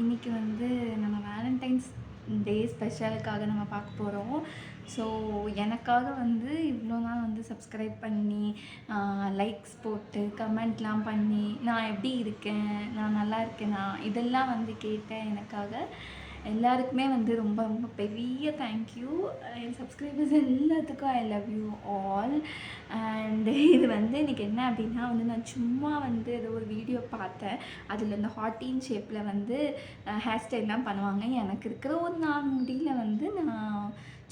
இன்றைக்கி வந்து நம்ம வேலண்டைன்ஸ் டே ஸ்பெஷலுக்காக நம்ம பார்க்க போகிறோம் ஸோ எனக்காக வந்து இவ்வளோ நாள் வந்து சப்ஸ்கிரைப் பண்ணி லைக்ஸ் போட்டு கமெண்ட்லாம் பண்ணி நான் எப்படி இருக்கேன்? நான் நல்லா இருக்கேனா? இதெல்லாம் வந்து கேட்டேன் எனக்காக. எல்லாருக்குமே வந்து ரொம்ப ரொம்ப பெரிய தேங்க்யூ என் சப்ஸ்கிரைபர்ஸ் எல்லாத்துக்கும் I love you all and இது வந்து இன்றைக்கி என்ன அப்படின்னா வந்து நான் சும்மா வந்து ஏதோ ஒரு வீடியோ பார்த்தேன். அதில் இந்த ஹாட்டின் ஷேப்பில் வந்து ஹேர் ஸ்டைல்லாம் பண்ணுவாங்க. எனக்கு இருக்கிற ஒரு நாலு முடியில் வந்து நான்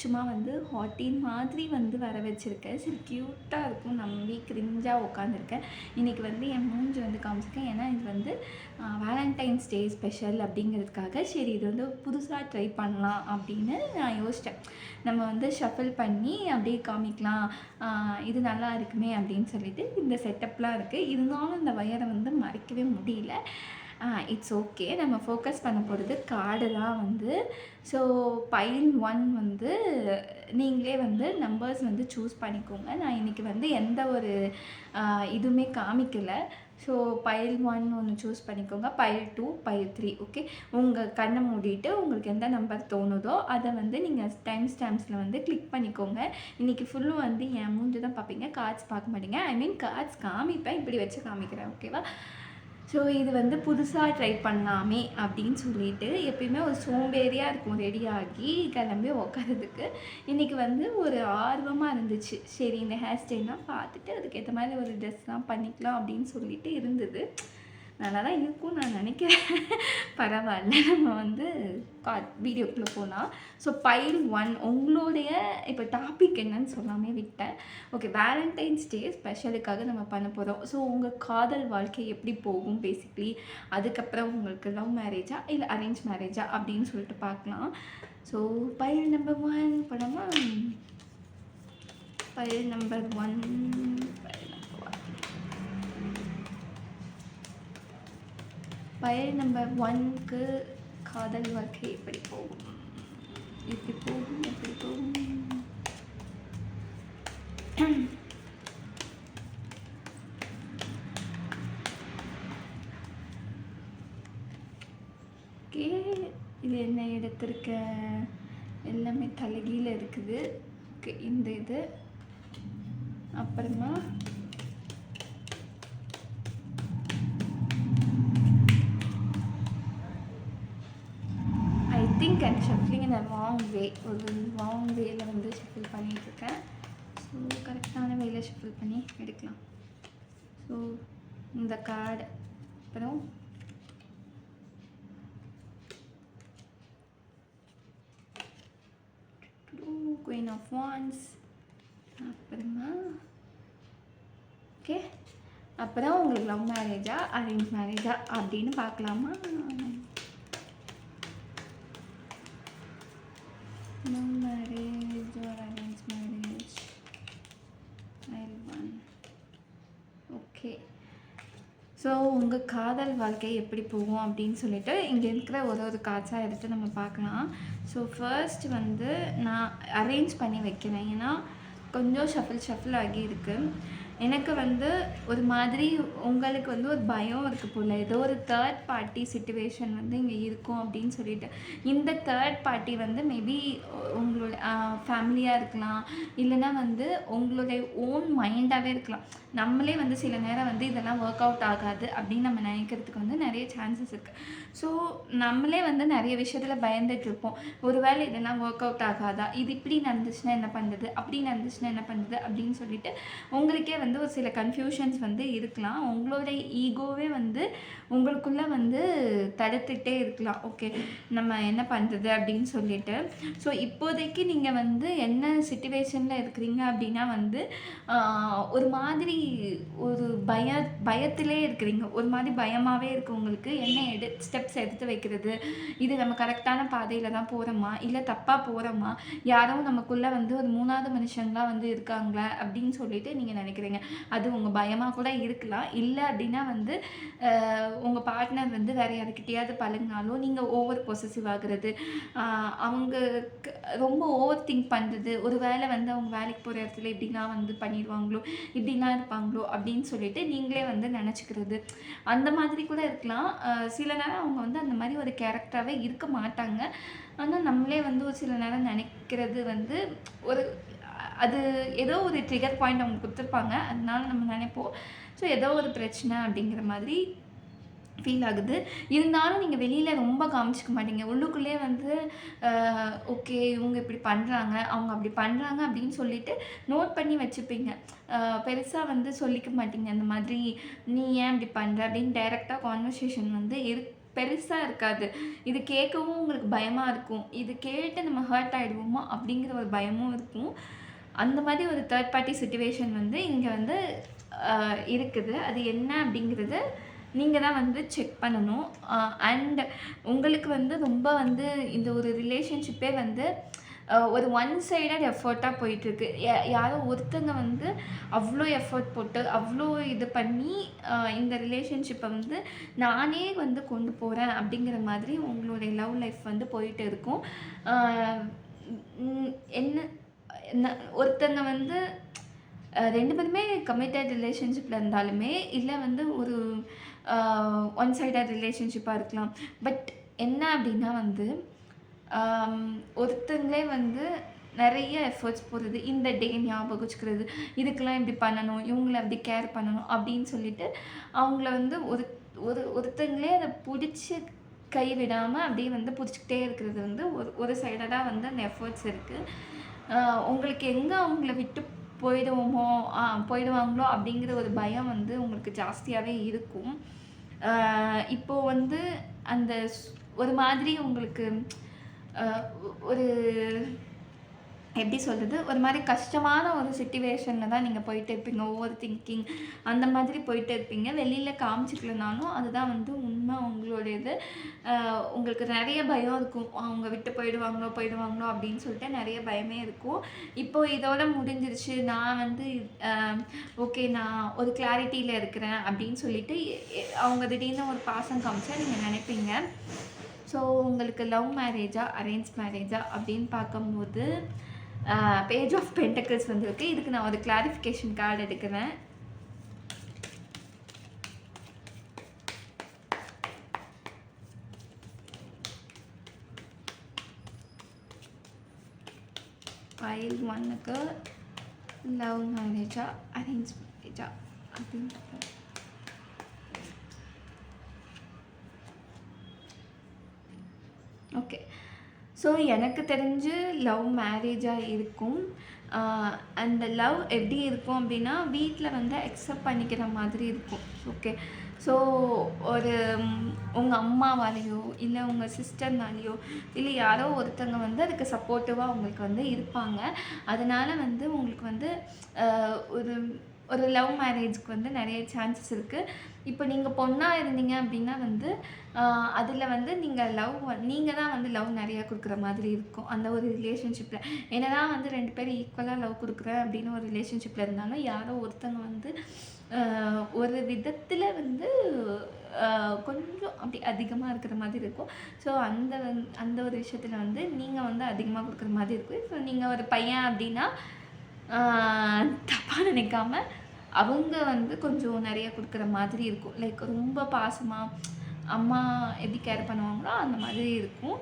சும்மா வந்து ஹாட்டின் மாதிரி வந்து வர வச்சுருக்கேன். சரி க்யூட்டாக இருக்கும். நம்பி கிரிஞ்சாக உட்காந்துருக்கேன் இன்றைக்கி வந்து என் மூஞ்சி வந்து காமிச்சிருக்கேன். ஏன்னா இது வந்து வேலண்டைன்ஸ் டே ஸ்பெஷல் அப்படிங்கிறதுக்காக சரி இது வந்து புதுசாக ட்ரை பண்ணலாம் அப்படின்னு நான் யோசித்தேன் நம்ம வந்து ஷஃபில் பண்ணி அப்படியே காமிக்கலாம். இது நல்லா இருக்குமே அப்படின்னு சொல்லிட்டு இந்த செட்டப்லாம் இருக்குது இருந்தாலும் இந்த வயரை வந்து மறைக்கவே முடியல. இட்ஸ் ஓகே நம்ம ஃபோக்கஸ் பண்ண போகிறது கார்டு தான் வந்து. ஸோ பைல் ஒன் வந்து நீங்களே வந்து நம்பர்ஸ் வந்து சூஸ் பண்ணிக்கோங்க. நான் இன்றைக்கி வந்து எந்த ஒரு இதுவுமே காமிக்கலை. ஸோ பைல் ஒன் ஒன்று சூஸ் பண்ணிக்கோங்க. Pile two pile three okay உங்கள் கண்ணை மூடிட்டு உங்களுக்கு எந்த நம்பர் தோணுதோ அதை வந்து நீங்கள் டைம் ஸ்டாம்ப்ஸில் வந்து கிளிக் பண்ணிக்கோங்க. இன்றைக்கி ஃபுல்லும் வந்து என் மூஞ்சி தான் பார்ப்பீங்க. கார்ட்ஸ் பார்க்க மாட்டீங்க. ஐ மீன் கார்ட்ஸ் காமிப்பேன். இப்படி வச்சு காமிக்கிறேன் ஓகேவா ஸோ இது வந்து புதுசாக ட்ரை பண்ணலாமே அப்படின்னு சொல்லிட்டு எப்பயுமே ஒரு சோம்பேறியாக இருக்கும் ரெடியாகி கிளம்பி உக்காரதுக்கு இன்றைக்கி வந்து ஒரு ஆர்வமாக இருந்துச்சு. சரி இந்த ஹேர் ஸ்டைல்லாம் பார்த்துட்டு அதுக்கேற்ற மாதிரி ஒரு ட்ரெஸ்லாம் பண்ணிக்கலாம் அப்படின்னு சொல்லிட்டு இருந்தது. நல்லா தான் இருக்கும் நான் நினைக்கிறேன். பரவாயில்ல நம்ம வந்து கா வீடியோக்குள்ளே போகலாம் ஸோ பைல் ஒன் உங்களுடைய இப்போ டாபிக் என்னன்னு சொல்லாமே விட்டேன். ஓகே வேலண்டைன்ஸ் டே ஸ்பெஷலுக்காக நம்ம பண்ண போகிறோம் ஸோ உங்கள் காதல் வாழ்க்கை எப்படி போகும் பேசிக்லி அதுக்கப்புறம் உங்களுக்கு லவ் மேரேஜா இல்லை அரேஞ்ச் மேரேஜா அப்படின்னு சொல்லிட்டு பார்க்கலாம். ஸோ பைல் நம்பர் ஒன் படமா pile number one pile number ஒன்க்கு காதல் வாழ்க்கை எப்படி போகும்? எப்படி போகும்? எப்படி போகும்? ஓகே இது என்ன எடுத்திருக்க? எல்லாமே தலைகீழ இருக்குது. ஓகே இந்த இது. அப்புறமா ஷஃப்லிங் இன் அ வே ஒரு லாங் வேல வந்து ஷஃபில் பண்ணிகிட்ருக்கேன் ஸோ கரெக்டான வேல ஷஃபில் பண்ணி எடுக்கலாம். ஸோ இந்த கார்டு அப்புறம் குயின் ஆஃப் வான்ஸ் அப்புறமா ஓகே அப்புறம் உங்களுக்கு லவ் மேரேஜா அரேஞ்ச் மேரேஜா அப்படின்னு பார்க்கலாமா? No marriage or arranged marriage. Pile one okay so உங்கள் காதல் வாழ்க்கை எப்படி போகும் அப்படின்னு சொல்லிட்டு இங்கே இருக்கிற ஒரு ஒரு காட்சாக எடுத்து நம்ம பார்க்கலாம். ஸோ ஃபர்ஸ்ட் வந்து நான் அரேஞ்ச் பண்ணி வைக்கிறேன். ஏன்னா கொஞ்சம் ஷஃபில் ஷஃபில் ஆகி இருக்குது எனக்கு வந்து ஒரு மாதிரி உங்களுக்கு வந்து ஒரு பயம் இருக்குது போல். ஏதோ ஒரு தேர்ட் பார்ட்டி சுச்சுவேஷன் வந்து இங்கே இருக்கும் அப்படின்னு சொல்லிட்டு. இந்த தேர்ட் பார்ட்டி வந்து மேபி உங்களோட ஃபேமிலியாக இருக்கலாம். இல்லைன்னா வந்து உங்களுடைய ஓன் மைண்டாகவே இருக்கலாம். நம்மளே வந்து சில நேரம் வந்து இதெல்லாம் ஒர்க் அவுட் ஆகாது அப்படின்னு நம்ம நினைக்கிறதுக்கு வந்து நிறைய சான்சஸ் இருக்குது ஸோ நம்மளே வந்து நிறைய விஷயத்தில் பயந்துட்டுருப்போம் ஒருவேளை இதெல்லாம் ஒர்க் அவுட் ஆகாதா? இது இப்படி நடந்துச்சுன்னா என்ன பண்ணுறது அப்படி நடந்துச்சுன்னா என்ன பண்ணுறது அப்படின்னு சொல்லிட்டு உங்களுக்கே வந்து ஒரு சில கன்ஃபியூஷன்ஸ் வந்து இருக்கலாம். உங்களோட ஈகோவே வந்து உங்களுக்குள்ளே வந்து தடுத்துட்டே இருக்கலாம். ஓகே நம்ம என்ன பண்ணுறது அப்படின்னு சொல்லிட்டு. ஸோ இப்போதைக்கு நீங்கள் வந்து என்ன சுச்சுவேஷனில் இருக்கிறீங்க அப்படின்னா வந்து ஒரு மாதிரி ஒரு பய பயத்திலே இருக்கிறீங்க. ஒரு மாதிரி பயமாகவே இருக்கு உங்களுக்கு. என்ன எடு ஸ்டெப்ஸ் எடுத்து வைக்கிறது? இது நம்ம கரெக்டான பாதையில் தான் போகிறோமா இல்லை தப்பாக போகிறோமா யாரும் நமக்குள்ளே வந்து ஒரு மூணாவது மனுஷங்களாக வந்து இருக்காங்களா? அப்படின்னு சொல்லிட்டு நீங்கள் நினைக்கிறீங்க. மாட்டீங்க அது உங்கள் பயமாக கூட இருக்கலாம். இல்லை அப்படின்னா வந்து உங்கள் பார்ட்னர் வந்து வேறு யாருக்கிட்டையாவது பழகினாலும் நீங்கள் ஓவர் பொசசிவ் ஆகுறது அவங்க ரொம்ப ஓவர் திங்க் பண்ணுறது ஒரு வேளை வந்து அவங்க வேலைக்கு போகிற இடத்துல இப்படிலாம் வந்து பண்ணிடுவாங்களோ இப்படிலாம் இருப்பாங்களோ அப்படின்னு சொல்லிட்டு நீங்களே வந்து நினச்சிக்கிறது. அந்த மாதிரி கூட இருக்கலாம். சில நேரம் அவங்க வந்து அந்த மாதிரி ஒரு கேரக்டராகவே இருக்க மாட்டாங்க. ஆனால் நம்மளே வந்து ஒரு சில நேரம் நினைக்கிறது வந்து ஒரு அது ஏதோ ஒரு ட்ரிகர் பாயிண்ட் அவங்க கொடுத்துருப்பாங்க. அதனால நம்ம நினைப்போம். ஸோ ஏதோ ஒரு பிரச்சனை அப்படிங்கிற மாதிரி ஃபீல் ஆகுது. இருந்தாலும் நீங்கள் வெளியில் ரொம்ப காமிச்சிக்க மாட்டீங்க. உள்ளுக்குள்ளேயே வந்து ஓகே இவங்க இப்படி பண்ணுறாங்க அவங்க அப்படி பண்ணுறாங்க அப்படின்னு சொல்லிட்டு நோட் பண்ணி வச்சுப்பீங்க. பெருசாக வந்து சொல்லிக்க மாட்டீங்க. அந்த மாதிரி நீ ஏன் இப்படி பண்ணுற அப்படின்னு டைரெக்டாக கான்வர்சேஷன் வந்து இரு பெருசாக இருக்காது. இது கேட்கவும் உங்களுக்கு பயமாக இருக்கும். இது கேட்டு நம்ம ஹர்ட் ஆகிடுவோமா அப்படிங்கிற ஒரு பயமும் இருக்கும். அந்த மாதிரி ஒரு தேர்ட் பார்ட்டி சுச்சுவேஷன் வந்து இங்கே வந்து இருக்குது. அது என்ன அப்படிங்கிறது நீங்கள் தான் வந்து செக் பண்ணணும். அண்ட் உங்களுக்கு வந்து ரொம்ப வந்து இந்த ஒரு ரிலேஷன்ஷிப்பே வந்து ஒரு ஒன் சைடட் எஃபர்ட்டாக போயிட்டுருக்கு. யாரோ ஒருத்தங்க வந்து அவ்வளோ எஃபர்ட் போட்டு அவ்வளோ இது பண்ணி இந்த ரிலேஷன்ஷிப்பை வந்து நானே வந்து கொண்டு போகிறேன் அப்படிங்கிற மாதிரி உங்களுடைய லவ் லைஃப் வந்து போயிட்டு இருக்கும். என்ன ஒருத்தங்க வந்து ரெண்டு பேருமே கமிட்டட் ரிலேஷன்ஷிப்பில் இருந்தாலுமே இல்லை வந்து ஒரு ஒன் சைடட் ரிலேஷன்ஷிப்பாக இருக்கலாம். பட் என்ன அப்படின்னா வந்து ஒருத்தங்களே வந்து நிறைய எஃபர்ட்ஸ் போடுறது இந்த டே ஞாபகம் வச்சுக்கிறது இதுக்கெல்லாம் இப்படி பண்ணணும் இவங்கள அப்படி கேர் பண்ணணும் அப்படின்னு சொல்லிட்டு அவங்கள வந்து ஒரு ஒரு ஒருத்தங்களே அதை பிடிச்சி கை விடாமல் அப்படியே வந்து பிடிச்சிக்கிட்டே இருக்கிறது வந்து ஒரு ஒரு சைடடாக வந்து அந்த எஃபர்ட்ஸ் இருக்குது உங்களுக்கு எங்கே அவங்கள விட்டு போயிடுவோமோ போயிடுவாங்களோ அப்படிங்கிற ஒரு பயம் வந்து உங்களுக்கு ஜாஸ்தியாகவே இருக்கும். இப்போது வந்து அந்த ஒரு மாதிரி உங்களுக்கு ஒரு எப்படி சொல்கிறது ஒரு மாதிரி கஷ்டமான ஒரு சுச்சுவேஷனில் தான் நீங்கள் போயிட்டு இருப்பீங்க. ஓவர் திங்கிங் அந்த மாதிரி போயிட்டு இருப்பீங்க. வெளியில் காமிச்சிக்கலனாலும் அதுதான் வந்து உண்மை உங்களுடையது. இது உங்களுக்கு நிறைய பயம் இருக்கும். அவங்க விட்டு போயிடுவாங்களோ போயிடுவாங்களோ அப்படின்னு சொல்லிட்டு நிறைய பயமே இருக்கும். இப்போது இதோட முடிஞ்சிருச்சு. நான் வந்து ஓகே நான் ஒரு கிளாரிட்டியில் இருக்கிறேன் அப்படின்னு சொல்லிட்டு அவங்க திடீர்னு ஒரு பாசம் காமிச்சா நீங்கள் நினைப்பீங்க. ஸோ உங்களுக்கு லவ் மேரேஜா அரேஞ்ச் மேரேஜா அப்படின்னு பார்க்கும்போது பேஜ் ஆஃப் பென்டக்கிள்ஸ் வந்திருக்கு. இதுக்கு நான் ஒரு கிளாரிஃபிகேஷன் கார்டு எடுக்கிறேன். ஃபைல் ஒன்னுக்கு லவ் மேரேஜா அரேஞ்ச் மேரேஜா அப்படின்னு ஓகே ஸோ எனக்கு தெரிஞ்சு லவ் மேரேஜாக இருக்கும். அந்த லவ் எப்படி இருக்கும் அப்படின்னா வீட்டில் வந்து அக்செப்ட் பண்ணிக்கிற மாதிரி இருக்கும். ஓகே ஸோ ஒரு உங்கள் அம்மாவாலேயோ இல்லை உங்கள் சிஸ்டர்னாலேயோ இல்லை யாரோ ஒருத்தங்க வந்து அதுக்கு சப்போர்ட்டிவாக உங்களுக்கு வந்து இருப்பாங்க. அதனால் வந்து உங்களுக்கு வந்து ஒரு ஒரு லவ் மேரேஜ்க்கு வந்து நிறைய சான்சஸ் இருக்குது இப்போ நீங்கள் பொண்ணாக இருந்தீங்க அப்படின்னா வந்து அதில் வந்து நீங்கள் லவ் நீங்கள் தான் வந்து லவ் நிறையா கொடுக்குற மாதிரி இருக்கும். அந்த ஒரு ரிலேஷன்ஷிப்பில் என்ன தான் வந்து ரெண்டு பேரும் ஈக்குவலாக லவ் கொடுக்குறேன் அப்படின்னு ஒரு ரிலேஷன்ஷிப்பில் இருந்தாலும் யாரோ ஒருத்தங்க வந்து ஒரு விதத்தில் வந்து கொஞ்சம் அப்படி அதிகமாக இருக்கிற மாதிரி இருக்கும். ஸோ அந்த அந்த ஒரு விஷயத்தில் வந்து நீங்கள் வந்து அதிகமாக கொடுக்குற மாதிரி இருக்கும். ஸோ நீங்கள் ஒரு பையன் அப்படின்னா தப்பாக நினைக்காம அவங்க வந்து கொஞ்சம் நிறைய கொடுக்குற மாதிரி இருக்கும். லைக் ரொம்ப பாசமாக அம்மா எப்படி கேர் பண்ணுவாங்களோ அந்த மாதிரி இருக்கும்.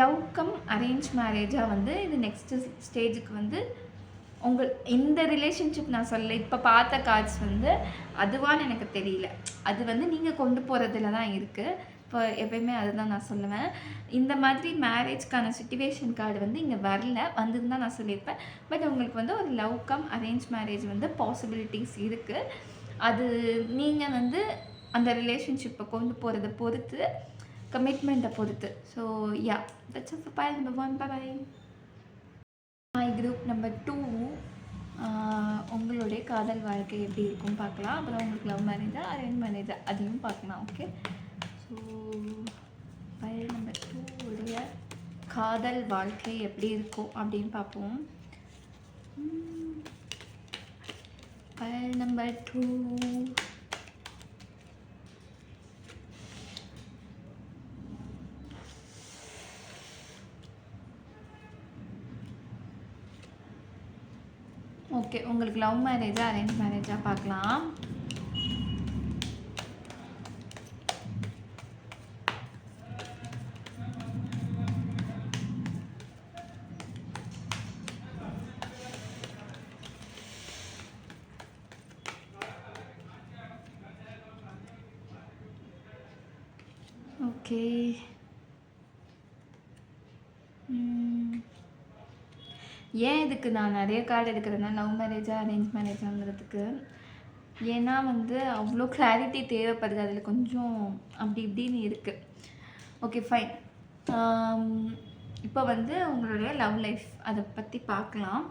லவ் கம் அரேஞ்ச் மேரேஜாக வந்து இது நெக்ஸ்ட்டு ஸ்டேஜுக்கு வந்து உங்கள் இந்த ரிலேஷன்ஷிப் நான் சொல்ல இப்போ பார்த்த கார்ட்ஸ் வந்து அதுவான்னு எனக்கு தெரியல. அது வந்து நீங்கள் கொண்டு போகிறதுல தான் இருக்குது இப்போ எப்பயுமே அதுதான் நான் சொல்லுவேன். இந்த மாதிரி மேரேஜ்க்கான சுச்சுவேஷன் கார்டு வந்து இங்கே வரல. வந்திருந்தா நான் சொல்லியிருப்பேன். பட் உங்களுக்கு வந்து ஒரு லவ் கம் அரேஞ்ச் மேரேஜ் வந்து பாசிபிலிட்டிஸ் இருக்குது அது நீங்கள் வந்து அந்த ரிலேஷன்ஷிப்பை கொண்டு போகிறத பொறுத்து கமிட்மெண்ட்டை பொறுத்து. So yeah that's of pile number one bye my group number two உங்களுடைய காதல் வாழ்க்கை எப்படி இருக்கும் பார்க்கலாம். அப்புறம் உங்களுக்கு லவ் மேரேஜா அரேஞ்ச் மேரேஜா அதையும் பார்க்கலாம். Okay so file number two உடைய காதல் வாழ்க்கை எப்படி இருக்கும் அப்படின்னு பார்ப்போம். file நம்பர் டூ ஓகே உங்களுக்கு லவ் மேரேஜாக அரேஞ்ச் மேரேஜா பார்க்கலாம். ஏன் நான் நிறைய கார்டு எடுக்கிறேன்னா லவ் மேரேஜாக அரேஞ்ச் மேரேஜாங்கிறதுக்கு ஏன்னா வந்து அவ்வளோ கிளாரிட்டி தேவைப்படுது. அதில் கொஞ்சம் அப்படி இப்படின்னு இருக்குது ஓகே ஃபைன் இப்போ வந்து உங்களுடைய லவ் லைஃப் அதை பற்றி பார்க்கலாம்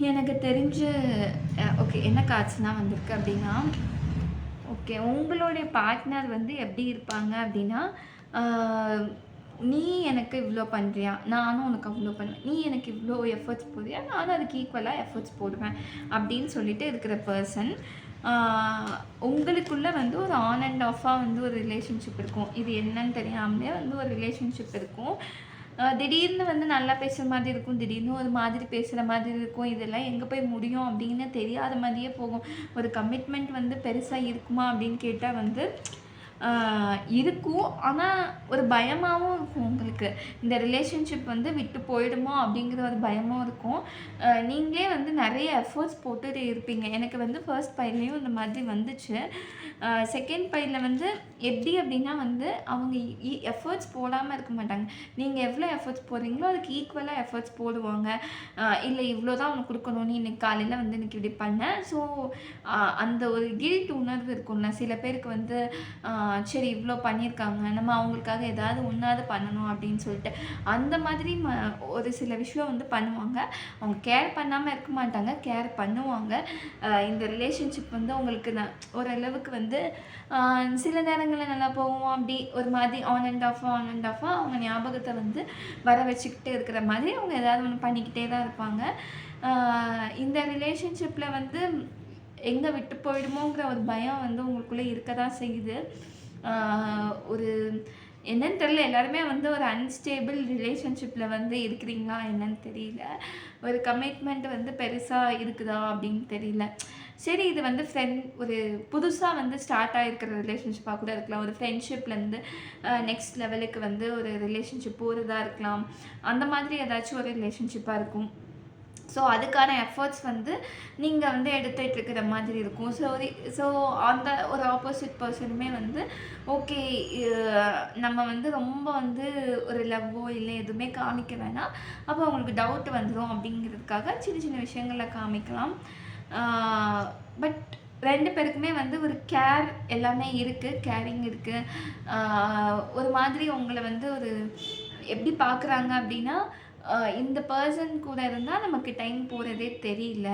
எனக்கு தெரிஞ்சு ஓகே என்ன காட்ஸ்னால் வந்திருக்கு அப்படின்னா ஓகே உங்களுடைய பார்ட்னர் வந்து எப்படி இருப்பாங்க அப்படின்னா நீ எனக்கு இவ்வளோ பண்ணுறியா நானும் உனக்கு அவ்வளோ பண்ணுவேன். நீ எனக்கு இவ்வளோ எஃபர்ட்ஸ் போடுறியா? நானும் அதுக்கு ஈக்குவலாக எஃபர்ட்ஸ் போடுவேன். அப்படின்னு சொல்லிட்டு இருக்கிற பர்சன் உங்களுக்குள்ளே வந்து ஒரு ஆன் அண்ட் ஆஃபாக வந்து ஒரு ரிலேஷன்ஷிப் இருக்கும். இது என்னன்னு தெரியாமலே வந்து ஒரு ரிலேஷன்ஷிப் இருக்கும். திடீர்னு வந்து நல்லா பேசுகிற மாதிரி இருக்கும். திடீர்னு ஒரு மாதிரி பேசுகிற மாதிரி இருக்கும். இதெல்லாம் எங்கே போய் முடியும் அப்படின்னு தெரியாத மாதிரியே போகும். ஒரு கமிட்மெண்ட் வந்து பெருசாக இருக்குமா அப்படின்னு கேட்டால் வந்து இருக்கும். ஆனால் ஒரு பயமாகவும் இருக்கும் உங்களுக்கு. இந்த ரிலேஷன்ஷிப் வந்து விட்டு போயிடுமோ அப்படிங்கிற ஒரு பயமும் இருக்கும். நீங்களே வந்து நிறைய எஃபர்ட்ஸ் போட்டுட்டு இருப்பீங்க. எனக்கு வந்து ஃபர்ஸ்ட் பையன்லேயும் இந்த மாதிரி வந்துச்சு. செகண்ட் பையில் வந்து எப்படி அப்படின்னா வந்து அவங்க எஃபர்ட்ஸ் போடாமல் இருக்க மாட்டாங்க. நீங்கள் எவ்வளோ எஃபர்ட்ஸ் போடுறீங்களோ அதுக்கு ஈக்குவலாக எஃபர்ட்ஸ் போடுவாங்க. இல்லை இவ்வளோ தான் அவனுக்கு கொடுக்கணும்னு இன்றைக்கி காலையில் வந்து இன்னைக்கு இப்படி பண்ணேன் ஸோ அந்த ஒரு கில்ட் உணர்வு இருக்கும்ல. சில பேருக்கு வந்து சரி இவ்வளோ பண்ணியிருக்காங்க நம்ம அவங்களுக்காக ஏதாவது ஒன்றாவது பண்ணணும் அப்படின்னு சொல்லிட்டு அந்த மாதிரி ம ஒரு சில விஷயம் வந்து பண்ணுவாங்க. அவங்க கேர் பண்ணாமல் இருக்க மாட்டாங்க கேர் பண்ணுவாங்க. இந்த ரிலேஷன்ஷிப் வந்து அவங்களுக்கு நான் ஓரளவுக்கு வந்து சில நேரங்களில் நல்லா போவோம் அப்படி ஒரு மாதிரி on and off on and ஆஃபாக அவங்க ஞாபகத்தை வந்து வர வச்சுக்கிட்டே இருக்கிற மாதிரி அவங்க ஏதாவது ஒன்று பண்ணிக்கிட்டே தான் இருப்பாங்க. இந்த ரிலேஷன்ஷிப்பில் வந்து எங்கே விட்டு போயிடுமோங்கிற ஒரு பயம் வந்து உங்களுக்குள்ளே இருக்க தான் செய்யுது. ஒரு என்னன்னு தெரியல. எல்லாருமே வந்து ஒரு அன்ஸ்டேபிள் ரிலேஷன்ஷிப்பில் வந்து இருக்கிறீங்களா என்னன்னு தெரியல. ஒரு கமிட்மெண்ட் வந்து பெருசாக இருக்குதா அப்படின்னு தெரியல. சரி இது வந்து ஃப்ரெண்ட் ஒரு புதுசாக வந்து ஸ்டார்ட் ஆகிருக்கிற ரிலேஷன்ஷிப்பாக கூட இருக்கலாம். ஒரு ஃப்ரெண்ட்ஷிப்லேருந்து நெக்ஸ்ட் லெவலுக்கு வந்து ஒரு ரிலேஷன்ஷிப் போகிறதா இருக்கலாம். அந்த மாதிரி ஏதாச்சும் ஒரு ரிலேஷன்ஷிப்பாக இருக்கும். ஸோ அதுக்கான எஃபர்ட்ஸ் வந்து நீங்கள் வந்து எடுத்துகிட்டு இருக்கிற மாதிரி இருக்கும். ஸோ ஸோ அந்த ஒரு ஆப்போசிட் பர்சனுமே வந்து ஓகே நம்ம வந்து ரொம்ப வந்து ஒரு லவ்வோ இல்லை எதுவுமே காமிக்க வேணாம். அப்போ அவங்களுக்கு டவுட் வந்துடும் அப்படிங்கிறதுக்காக சின்ன சின்ன விஷயங்களில் காமிக்கலாம். பட் ரெண்டு பேருக்குமே வந்து ஒரு கேர் எல்லாமே இருக்குது கேரிங் இருக்குது ஒரு மாதிரி உங்களை வந்து ஒரு எப்படி பார்க்குறாங்க அப்படின்னா இந்த பர்சன் கூட இருந்தால் நமக்கு டைம் போகிறதே தெரியல.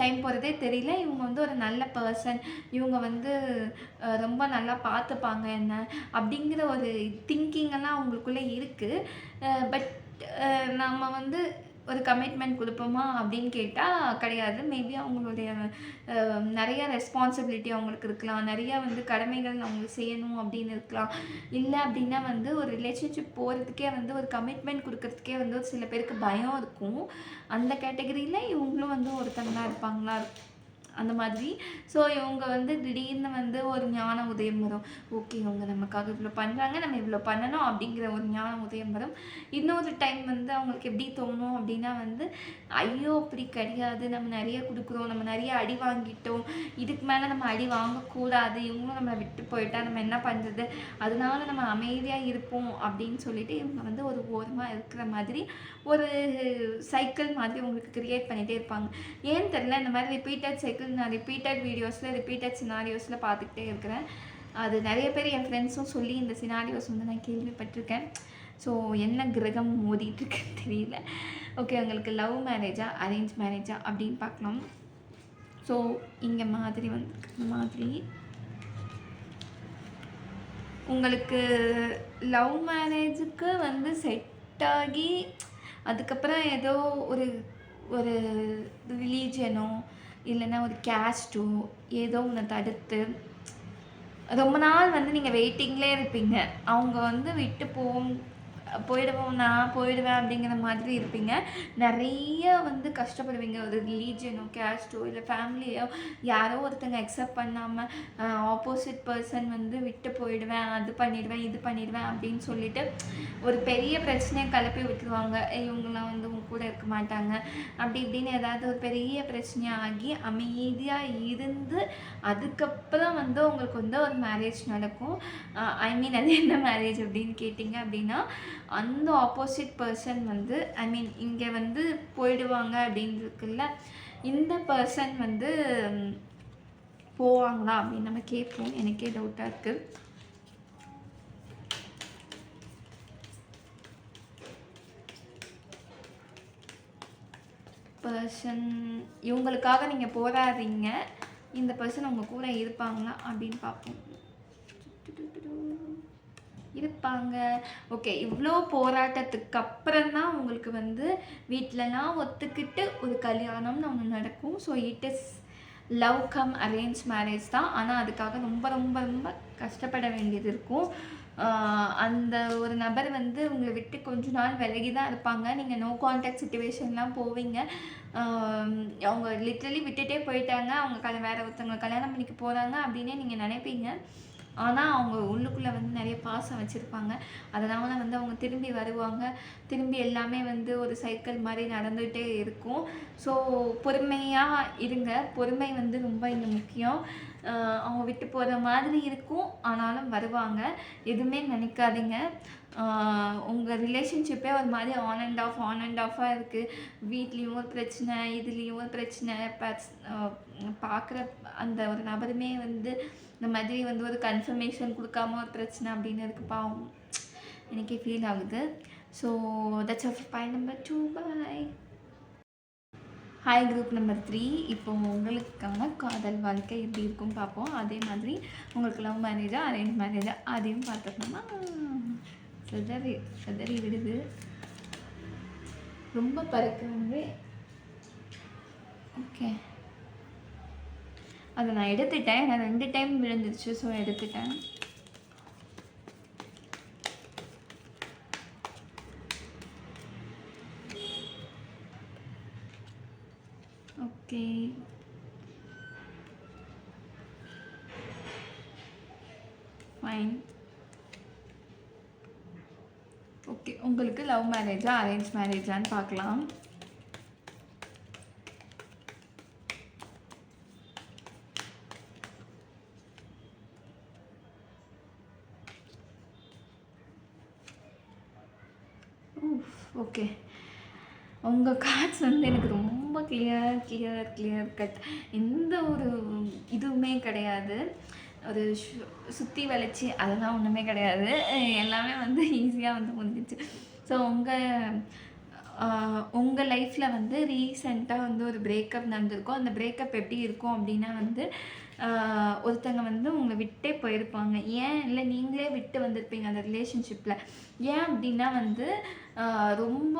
டைம் போகிறதே தெரியல. இவங்க வந்து ஒரு நல்ல பர்சன் இவங்க வந்து ரொம்ப நல்லா பார்த்துப்பாங்க என்ன அப்படிங்கிற ஒரு திங்கிங்கெல்லாம் அவங்களுக்குள்ளே இருக்குது பட் நம்ம வந்து ஒரு கமிட்மெண்ட் கொடுப்போமா அப்படின்னு கேட்டால் கிடையாது. மேபி அவங்களுடைய நிறைய ரெஸ்பான்சிபிலிட்டி அவங்களுக்கு இருக்கலாம். நிறையா வந்து கடமைகள் அவங்களுக்கு செய்யணும் அப்படின்னு இருக்கலாம். இல்லை அப்படின்னா வந்து ஒரு ரிலேஷன்ஷிப் போகிறதுக்கே வந்து ஒரு கமிட்மெண்ட் கொடுக்கறதுக்கே வந்து ஒரு சில பேருக்கு பயம் இருக்கும். அந்த கேட்டகரியில் இவங்களும் வந்து ஒருத்தங்களாக இருப்பாங்களா இருக்கும். அந்த மாதிரி. ஸோ இவங்க வந்து திடீர்னு வந்து ஒரு ஞான உதயம் வரும். ஓகே இவங்க நமக்காக இவ்வளோ பண்ணுறாங்க நம்ம இவ்வளோ பண்ணணும் அப்படிங்கிற ஒரு ஞான உதயம் வரும். இன்னொரு டைம் வந்து அவங்களுக்கு எப்படி தோணும் அப்படின்னா வந்து ஐயோ அப்படி கிடையாது. நம்ம நிறைய கொடுக்குறோம் நம்ம நிறைய அடி வாங்கிட்டோம். இதுக்கு மேலே நம்ம அடி வாங்கக்கூடாது. இவங்களும் நம்மளை விட்டு போயிட்டா நம்ம என்ன பண்ணுறது அதனால நம்ம அமைதியாக இருப்போம் அப்படின்னு சொல்லிட்டு இவங்க வந்து ஒரு ஓரமாக இருக்கிற மாதிரி ஒரு சைக்கிள் மாதிரி உங்களுக்கு க்ரியேட் பண்ணிகிட்டே இருப்பாங்க. ஏன்னு தெரில இந்த மாதிரி ரிப்பீட்டட் சைக்கிள் நான் ரிப்பீட்டட் வீடியோஸில் ரிப்பீட்டட் சினாரியோஸில் பார்த்துக்கிட்டே இருக்கிறேன். அது நிறைய பேர் என் ஃப்ரெண்ட்ஸும் சொல்லி இந்த சினாரியோஸ் வந்து நான் கேள்விப்பட்டிருக்கேன். ஸோ என்ன கிரகம் மோதிட்டுருக்குன்னு தெரியல. ஓகே உங்களுக்கு லவ் மேரேஜா அரேஞ்ச் மேரேஜா அப்படின்னு பார்க்கலாம் ஸோ இங்கே மாதிரி வந்து மாதிரி. உங்களுக்கு லவ் மேரேஜுக்கு வந்து செட் ஆகி அதுக்கப்புறம் ஏதோ ஒரு ஒரு ரிலீஜனோ இல்லைன்னா ஒரு கேஸ்ட்டோ ஏதோ ஒன்று தடுத்து ரொம்ப நாள் வந்து நீங்கள் வெயிட்டிங்லேயே இருப்பீங்க. அவங்க வந்து விட்டு போகும் போயிடுவோம் நான் போயிடுவேன் அப்படிங்கிற மாதிரி இருப்பீங்க. நிறைய வந்து கஷ்டப்படுவீங்க. ஒரு ரிலீஜனோ கேஸ்ட்டோ இல்லை ஃபேமிலியோ யாரோ ஒருத்தங்க அக்செப்ட் பண்ணாமல் ஆப்போசிட் பர்சன் வந்து விட்டு போயிடுவேன் அது பண்ணிடுவேன் இது பண்ணிடுவேன் அப்படின்னு சொல்லிட்டு ஒரு பெரிய பிரச்சனையை கிளப்பி விட்டுருவாங்க. இவங்களாம் வந்து உங்க கூட இருக்க மாட்டாங்க. அப்படி இப்படின்னு ஏதாவது ஒரு பெரிய பிரச்சனையாகி அமைதியாக இருந்து அதுக்கப்புறம் வந்து உங்களுக்கு வந்து ஒரு மேரேஜ் நடக்கும். ஐ மீன் அது என்ன மேரேஜ் அப்படின்னு கேட்டிங்க அப்படின்னா அந்த ஆப்போசிட் பர்சன் வந்து ஐ மீன் இங்கே வந்து போயிடுவாங்க அப்படின்னு இருக்குல்ல இந்த பர்சன் வந்து போவாங்களா அப்படின்னு நம்ம கேட்போம். எனக்கே டவுட்டாக இருக்குது பர்சன் இவங்களுக்காக நீங்கள் போராடுறீங்க. இந்த பர்சன் உங்கள் கூட இருப்பாங்களா அப்படின்னு பார்ப்போம். இருப்பாங்க. ஓகே இவ்வளோ போராட்டத்துக்கு அப்புறம் தான் உங்களுக்கு வந்து வீட்டிலலாம் ஒத்துக்கிட்டு ஒரு கல்யாணம்னு ஒன்று நடக்கும். So it is love come arrange marriage தான். ஆனால் அதுக்காக ரொம்ப ரொம்ப ரொம்ப கஷ்டப்பட வேண்டியது இருக்கும். அந்த ஒரு நபர் வந்து உங்களை விட்டு கொஞ்ச நாள் விலகி தான் இருப்பாங்க. நீங்கள் நோ கான்டாக்ட் சுச்சுவேஷன்லாம் போவீங்க. அவங்க லிட்ரலி விட்டுட்டே போயிட்டாங்க. அவங்க கல்யா வேறு ஒருத்தவங்க கல்யாணம் பண்ணிக்க போகிறாங்க அப்படின்னே நீங்கள் நினைப்பீங்க. ஆனால் அவங்க உள்ளுக்குள்ளே வந்து நிறைய பாசம் வச்சுருப்பாங்க. அதனால வந்து அவங்க திரும்பி வருவாங்க. திரும்பி எல்லாமே வந்து ஒரு சைக்கிள் மாதிரி நடந்துகிட்டே இருக்கும். ஸோ பொறுமையாக இருங்க. பொறுமை வந்து ரொம்ப இங்கே முக்கியம். அவங்க விட்டு போகிற மாதிரி இருக்கும். ஆனாலும் வருவாங்க. எதுவுமே நினைக்காதீங்க. உங்கள் ரிலேஷன்ஷிப்பே ஒரு மாதிரி on and off on and ஆஃபாக இருக்குது வீட்லேயும் ஒரு பிரச்சனை இதுலேயும் ஒரு பிரச்சனை. பர்ஸ் பார்க்குற அந்த ஒரு நபருமே வந்து இந்த மாதிரி வந்து ஒரு கன்ஃபர்மேஷன் கொடுக்காம ஒரு பிரச்சனை அப்படின்னு இருக்கு பாவம். எனக்கே ஃபீல் ஆகுது. So that's of point number two bye hi group number three இப்போ உங்களுக்கான காதல் வாழ்க்கை எப்படி இருக்கும் பார்ப்போம். அதே மாதிரி உங்களுக்கு லவ் மேரேஜா அரேஞ்ச் மேரேஜா அதையும் பார்த்துக்கணுமா செதறி செதறி விடுது. ரொம்ப பறக்கிறது ஓகே அதை நான் எடுத்துட்டேன். நான் ரெண்டு டைம் விழுந்துருச்சு ஸோ எடுத்துட்டேன். ஓகே ஃபைன் ஓகே உங்களுக்கு லவ் மேரேஜா அரேஞ்ச் மேரேஜான்னு பார்க்கலாம். ஓகே உங்கள் கார்ட்ஸ் வந்து எனக்கு ரொம்ப கிளியர் கிளியர் கிளியர் கட் எந்த ஒரு இதுவுமே கிடையாது. ஒரு சுற்றி வளைச்சி அதெல்லாம் ஒன்றுமே கிடையாது. எல்லாமே வந்து ஈஸியாக வந்து முடிஞ்சிச்சு. ஸோ உங்கள் உங்கள் லைஃப்பில் வந்து ரீசெண்டாக வந்து ஒரு பிரேக்கப் நடந்திருக்கும் அந்த பிரேக்கப் எப்படி இருக்கும் அப்படின்னா வந்து ஒருத்தங்க வந்து உங்களை விட்டே போயிருப்பாங்க. ஏன்? இல்லை நீங்களே விட்டு வந்திருப்பீங்க அந்த ரிலேஷன்ஷிப்பில் ஏன் அப்படின்னா வந்து ரொம்ப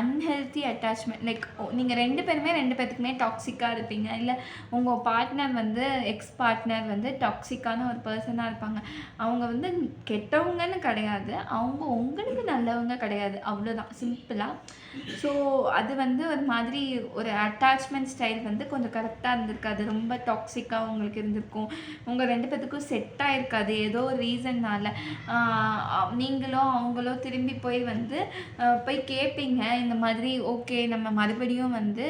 அன்ஹெல்த்தி அட்டாச்மெண்ட் லைக் நீங்கள் ரெண்டு பேருமே ரெண்டு பேர்த்துக்குமே டாக்ஸிக்காக இருப்பீங்க. இல்லை உங்கள் பார்ட்னர் வந்து எக்ஸ் பார்ட்னர் வந்து டாக்ஸிக்கான ஒரு பர்சனாக இருப்பாங்க. அவங்க வந்து கெட்டவங்கன்னு கிடையாது. அவங்க உங்களுக்கு நல்லவங்க கிடையாது. அவ்வளோதான் சிம்பிளாக ஸோ அது வந்து ஒரு மாதிரி ஒரு அட்டாச்மெண்ட் ஸ்டைல் வந்து கொஞ்சம் கரெக்டாக இருந்திருக்காது. ரொம்ப டாக்ஸிக்காக உங்களுக்கு இருந்திருக்கும். உங்கள் ரெண்டு பேத்துக்கும் செட் ஆகிருக்காது ஏதோ ஒரு ரீசன்னால் நீங்களோ அவங்களோ திரும்பி போய் வந்து போய் கேட்பீங்க இந்த மாதிரி ஓகே நம்ம மறுபடியும் வந்து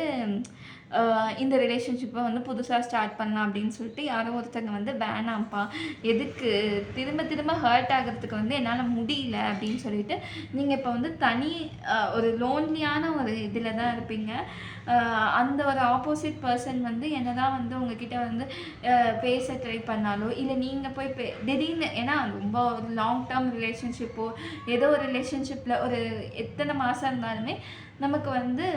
இந்த ரிலேஷன்ஷிப்பை வந்து புதுசாக ஸ்டார்ட் பண்ணலாம் அப்படின்னு சொல்லிட்டு யாரோ ஒருத்தங்க வந்து வேணாம்ப்பா. எதுக்கு? திரும்ப திரும்ப ஹர்ட் ஆகிறதுக்கு வந்து என்னால் முடியல அப்படின்னு சொல்லிட்டு நீங்கள் இப்போ வந்து தனி ஒரு லோன்லியான ஒரு இதில் தான் இருப்பீங்க. அந்த ஒரு ஆப்போசிட் பர்சன் வந்து என்னதான் வந்து உங்ககிட்ட வந்து பேச ட்ரை பண்ணாலோ இல்லை நீங்கள் போய் பே திடீர்னு ஏன்னா ரொம்ப ஒரு லாங் டேர்ம் ரிலேஷன்ஷிப்போ ஏதோ ஒரு ரிலேஷன்ஷிப்பில் ஒரு எத்தனை மாதம் இருந்தாலுமே நமக்கு வந்து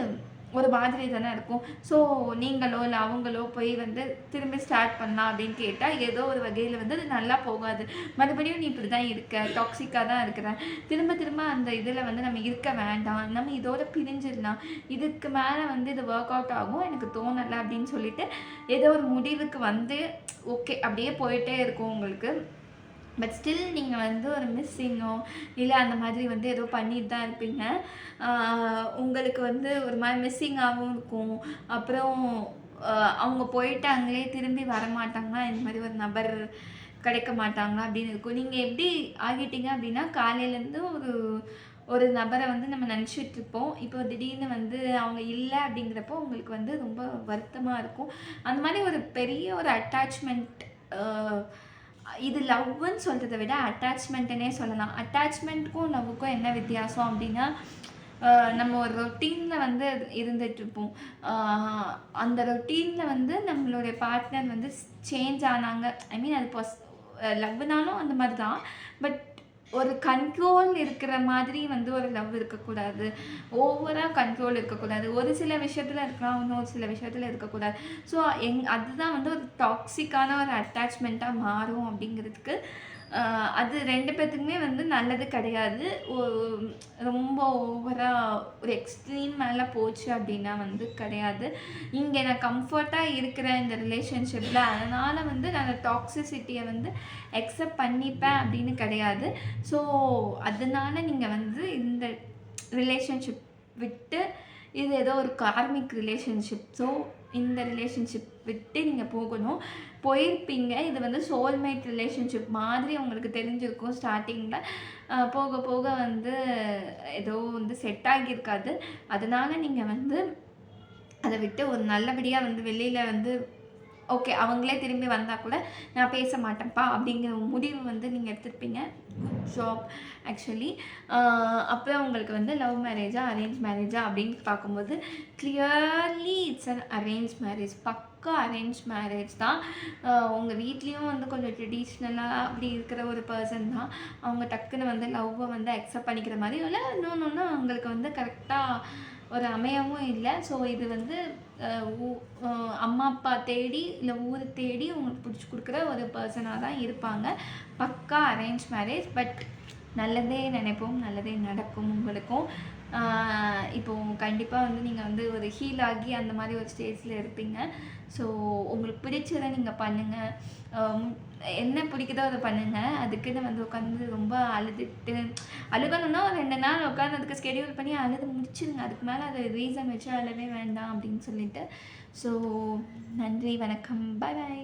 ஒரு மாதிரி தானே இருக்கும். ஸோ நீங்களோ இல்லை அவங்களோ போய் வந்து திரும்பி ஸ்டார்ட் பண்ணலாம் அப்படின்னு கேட்டால் ஏதோ ஒரு வகையில் வந்து அது நல்லா போகாது. மறுபடியும் நீ இப்படி தான் இருக்க டாக்ஸிக்காக தான் இருக்கிற. திரும்ப திரும்ப அந்த இதில் வந்து நம்ம இருக்க வேண்டாம். நம்ம இதோட பிரிஞ்சிடலாம். இதுக்கு மேலே வந்து இது ஒர்க் அவுட் ஆகும். எனக்கு தோணலை அப்படின்னு சொல்லிட்டு ஏதோ ஒரு முடிவுக்கு வந்து ஓகே அப்படியே போயிட்டே இருக்கும் உங்களுக்கு. பட் ஸ்டில் நீங்கள் வந்து ஒரு மிஸ்ஸிங்கோ இல்லை அந்த மாதிரி வந்து ஏதோ பண்ணிட்டு தான் இருப்பீங்க. உங்களுக்கு வந்து ஒரு மாதிரி மிஸ்ஸிங்காகவும் இருக்கும். அப்புறம் அவங்க அவங்க போயிட்டாங்களே திரும்பி வர மாட்டாங்களா இந்த மாதிரி ஒரு நபர் கிடைக்க மாட்டாங்களா? அப்படின்னு இருக்கும். நீங்கள் எப்படி ஆகிட்டீங்க அப்படின்னா காலையிலேருந்து ஒரு ஒரு நபரை வந்து நம்ம நினச்சிட்டு இருப்போம். இப்போ திடீர்னு வந்து அவங்க இல்லை அப்படிங்கிறப்போ உங்களுக்கு வந்து ரொம்ப வருத்தமாக இருக்கும். அந்த மாதிரி ஒரு பெரிய ஒரு அட்டாச்மெண்ட் இது லவ்வுன்னு சொல்கிறத விட அட்டாச்மெண்ட்டுனே சொல்லலாம். அட்டாச்மெண்ட்டுக்கும் லவ்வுக்கும் என்ன வித்தியாசம் அப்படின்னா நம்ம ஒரு ரொட்டீனில் வந்து இருந்துகிட்ருப்போம் அந்த ரொட்டீனில் வந்து நம்மளுடைய பார்ட்னர் வந்து சேஞ்ச் ஆனாங்க. ஐ மீன் அது பாஸ் லவ்னாலும் அந்த மாதிரி தான் பட் ஒரு கண்ட்ரோல் இருக்கிற மாதிரி வந்து ஒரு லவ் இருக்கக்கூடாது. ஓவராக கண்ட்ரோல் இருக்கக்கூடாது. ஒரு சில விஷயத்தில் இருக்கலாம் ஒரு சில விஷயத்தில் இருக்கக்கூடாது. ஸோ எங் அதுதான் வந்து ஒரு டாக்ஸிக்கான ஒரு அட்டாச்மெண்ட்டாக மாறும் அப்படிங்கிறதுக்கு அது ரெண்டு பேர்த்துக்குமே வந்து நல்லது கிடையாது. ரொம்ப ஓவராக ஒரு எக்ஸ்ட்ரீம் மேலே போச்சு அப்படின்னா வந்து கிடையாது. இங்கே நான் கம்ஃபர்ட்டாக இருக்கிற இந்த ரிலேஷன்ஷிப்பில் அதனால் வந்து நான் டாக்ஸிசிட்டியை வந்து எக்ஸப்ட் பண்ணிப்பேன் அப்படின்னு கிடையாது. ஸோ அதனால நீங்கள் வந்து இந்த ரிலேஷன்ஷிப் விட்டு இது ஏதோ ஒரு கார்மிக் ரிலேஷன்ஷிப் ஸோ இந்த ரிலேஷன்ஷிப் விட்டு நீங்கள் போகணும். போயிருப்பீங்க. இது வந்து சோல்மேட் ரிலேஷன்ஷிப் மாதிரி உங்களுக்கு தெரிஞ்சிருக்கும் ஸ்டார்டிங்கில் போக போக வந்து ஏதோ வந்து செட் ஆகியிருக்காது. அதனால் நீங்கள் வந்து அதை விட்டு ஒரு நல்லபடியாக வந்து வெளியில் வந்து ஓகே அவங்களே திரும்பி வந்தால் கூட நான் பேச மாட்டேன்ப்பா அப்படிங்கிற முடிவு வந்து நீங்கள் எடுத்திருப்பீங்க. குட் ஜாப் ஆக்சுவலி அப்புறம் உங்களுக்கு வந்து லவ் மேரேஜா அரேஞ்ச் மேரேஜா அப்படின்னு பார்க்கும்போது clearly it's an arrange marriage பக்கா அரேஞ்ச் மேரேஜ் தான். உங்கள் வீட்லேயும் வந்து கொஞ்சம் ட்ரெடிஷ்னலாக அப்படி இருக்கிற ஒரு பர்சன் தான். அவங்க டக்குன்னு வந்து லவ்வை வந்து அக்செப்ட் பண்ணிக்கிற மாதிரி இல்லை இன்னொன்று அவங்களுக்கு வந்து கரெக்டாக ஒரு அமையவும் இல்லை. ஸோ இது வந்து அம்மா அப்பா தேடி இல்லை ஊர் தேடி உங்களுக்கு பிடிச்சி கொடுக்குற ஒரு பர்சனாக தான் இருப்பாங்க. பக்கா அரேஞ்ச் மேரேஜ் பட் நல்லதே நினைப்போம் நல்லதே நடக்கும் உங்களுக்கும். இப்போ கண்டிப்பாக வந்து நீங்கள் வந்து ஒரு ஹீல் ஆகி அந்த மாதிரி ஒரு ஸ்டேஜில் இருப்பீங்க. ஸோ உங்களுக்கு பிடிச்சதை நீங்கள் பண்ணுங்கள் என்ன பிடிக்குதோ அதை பண்ணுங்கள் அதுக்குன்னு வந்து உட்காந்து ரொம்ப அழுதுட்டு அழுகணும்னா ஒரு ரெண்டு நாள் உட்காந்து அதுக்கு ஸ்கெடியூல் பண்ணி அழுது முடிச்சிருங்க. அதுக்கு மேலே அது ரீசன் வச்சு அழவே வேண்டாம் அப்படின்னு சொல்லிட்டு. ஸோ நன்றி வணக்கம். பாய் பாய்